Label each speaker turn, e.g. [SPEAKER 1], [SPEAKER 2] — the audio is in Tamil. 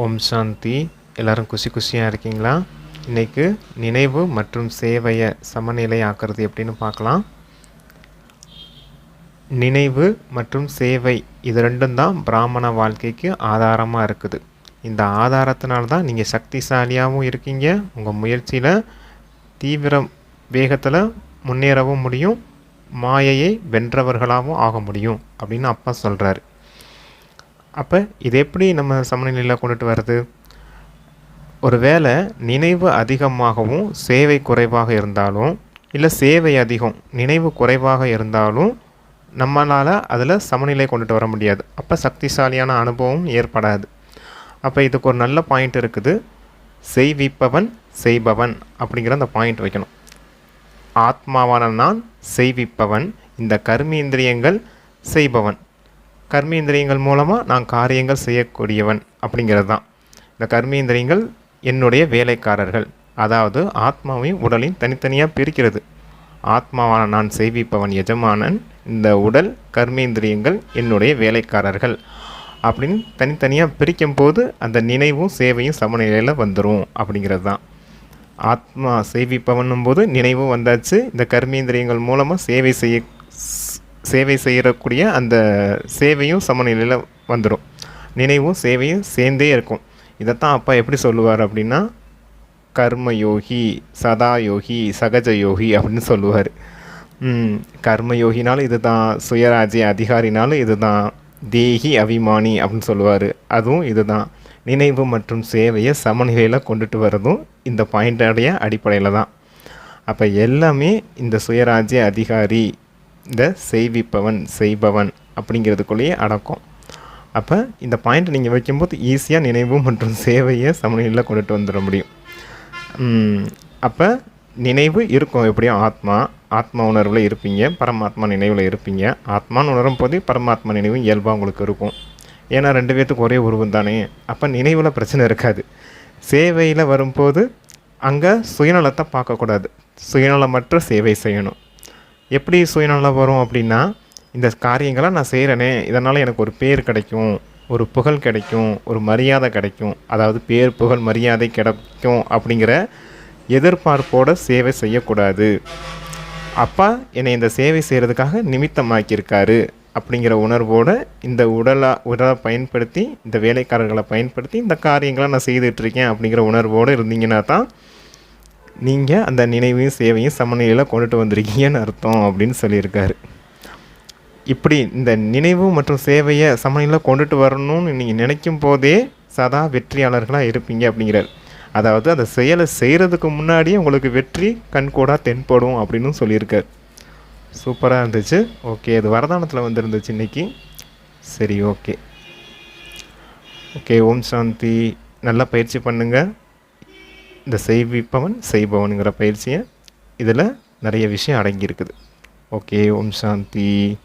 [SPEAKER 1] ஓம் சாந்தி. எல்லாரும் குஷி குஷியாக இருக்கீங்களா? இன்றைக்கு நினைவு மற்றும் சேவையை சமநிலை ஆக்கிறது எப்படின்னு பார்க்கலாம். நினைவு மற்றும் சேவை இது ரெண்டும் தான் பிராமண வாழ்க்கைக்கு ஆதாரமாக இருக்குது. இந்த ஆதாரத்தினால தான் நீங்கள் சக்திசாலியாகவும் இருக்கீங்க. உங்கள் முயற்சியில் தீவிர வேகத்தில் முன்னேறவும் முடியும். மாயையை வென்றவர்களாகவும் ஆக முடியும் அப்படின்னு அப்பா சொல்கிறாரு அப்போ இது எப்படி நம்ம சமநிலையில் கொண்டுட்டு வர்றது? ஒருவேளை நினைவு அதிகமாகவும் சேவை குறைவாக இருந்தாலும் இல்லை சேவை அதிகம் நினைவு குறைவாக இருந்தாலும் நம்மளால் அதில் சமநிலை கொண்டுட்டு வர முடியாது. அப்போ சக்திசாலியான அனுபவம் ஏற்படாது. அப்போ இதுக்கு ஒரு நல்ல பாயிண்ட் இருக்குது. செய்விப்பவன் செய்பவன் அப்படிங்கிற அந்த பாயிண்ட் வைக்கணும். ஆத்மாவான நான் செய்விப்பவன் இந்த கர்மேந்திரியங்கள் செய்பவன். கர்மேந்திரியங்கள் மூலமாக நான் காரியங்கள் செய்யக்கூடியவன் அப்படிங்கிறது தான் இந்த கர்மேந்திரியங்கள் என்னுடைய வேலைக்காரர்கள். அதாவது ஆத்மாவையும் உடலையும் தனித்தனியாக பிரிக்கிறது. ஆத்மாவான நான் செய்விப்பவன் எஜமானன் இந்த உடல் கர்மேந்திரியங்கள் என்னுடைய வேலைக்காரர்கள் அப்படின்னு தனித்தனியாக பிரிக்கும் போது அந்த நினைவும் சேவையும் சமநிலையில் வந்துடும் அப்படிங்கிறது தான் ஆத்மா செய்விப்பவனும் போது நினைவும் வந்தாச்சு. இந்த கர்மேந்திரியங்கள் மூலமாக சேவை செய்ய சேவை செய்யக்கூடிய அந்த சேவையும் சமநிலையில் வந்துடும் நினைவும் சேவையும் சேர்ந்தே இருக்கும். இதைத்தான் அப்பா எப்படி சொல்லுவார் அப்படின்னா கர்மயோகி சதா யோகி சகஜ யோகி அப்படின்னு சொல்லுவார். கர்மயோகினாலும் இது தான் சுயராஜ்ய அதிகாரினாலும் இது தான் தேகி அபிமானி அப்படின்னு சொல்லுவார். அதுவும் இது தான் நினைவு மற்றும் சேவையை சமநிலையில் கொண்டுட்டு வர்றதும் இந்த பாயிண்டோடைய அடிப்படையில் தான் அப்போ எல்லாமே இந்த சுயராஜ்ய அதிகாரி இந்த செய்விப்பவன் செய்பவன் அப்படிங்கிறதுக்குள்ளேயே அடக்கம். அப்போ இந்த பாயிண்ட் நீங்கள் வைக்கும்போது ஈஸியாக நினைவு மற்றும் சேவையை சமநிலையில் கொண்டுட்டு வந்துட முடியும். அப்போ நினைவு இருக்கும் எப்படியும் ஆத்மா. ஆத்மா உணர்வில் இருப்பீங்க பரமாத்மா நினைவில் இருப்பீங்க. ஆத்மான்னு உணரும் போது பரமாத்மா நினைவு இயல்பாக உங்களுக்கு இருக்கும். ஏன்னா ரெண்டு பேர்த்துக்கு ஒரே உருவம் தானே. அப்போ நினைவில் பிரச்சனை இருக்காது. சேவையில் வரும்போது அங்கே சுயநலத்தை பார்க்கக்கூடாது. சுயநலமற்ற சேவை செய்யணும். எப்படி சுயநலம் வரும் அப்படின்னா இந்த காரியங்களை நான் செய்கிறேனே இதனால் எனக்கு ஒரு பேர் கிடைக்கும் ஒரு புகழ் கிடைக்கும் ஒரு மரியாதை கிடைக்கும். அதாவது பேர் புகழ் மரியாதை கிடைக்கும் அப்படிங்கிற எதிர்பார்ப்போட சேவை செய்யக்கூடாது. அப்பா என்னை இந்த சேவை செய்கிறதுக்காக நிமித்தமாக்கியிருக்காரு அப்படிங்கிற உணர்வோடு இந்த உடலை உடலை பயன்படுத்தி இந்த வேலைக்காரர்களை பயன்படுத்தி இந்த காரியங்களை நான் செய்துட்ருக்கேன் அப்படிங்கிற உணர்வோடு இருந்தீங்கன்னா தான் நீங்கள் அந்த நினைவையும் சேவையும் சமநிலையில் கொண்டுட்டு வந்திருக்கீங்கன்னு அர்த்தம் அப்படின்னு சொல்லியிருக்காரு. இப்படி இந்த நினைவு மற்றும் சேவையை சமநிலையில் கொண்டுட்டு வரணும்னு நீங்கள் நினைக்கும் போதே சதா வெற்றியாளர்களாக இருப்பீங்க அப்படிங்கிறார். அதாவது அந்த செயலை செய்கிறதுக்கு முன்னாடியே உங்களுக்கு வெற்றி கண்கூடாக தென்படும் அப்படின்னு சொல்லியிருக்கார். சூப்பராக இருந்துச்சு. ஓகே அது வரதானத்தில் வந்துருந்துச்சு இன்றைக்கி சரி ஓகே. ஓகே ஓம் சாந்தி. நல்லா பயிற்சி பண்ணுங்கள் இந்த செய்விப்பவன் செய்பவனுங்கிற பயிற்சியை இதில் நிறைய விஷயம் அடங்கியிருக்குது. ஓகே ஓம் சாந்தி.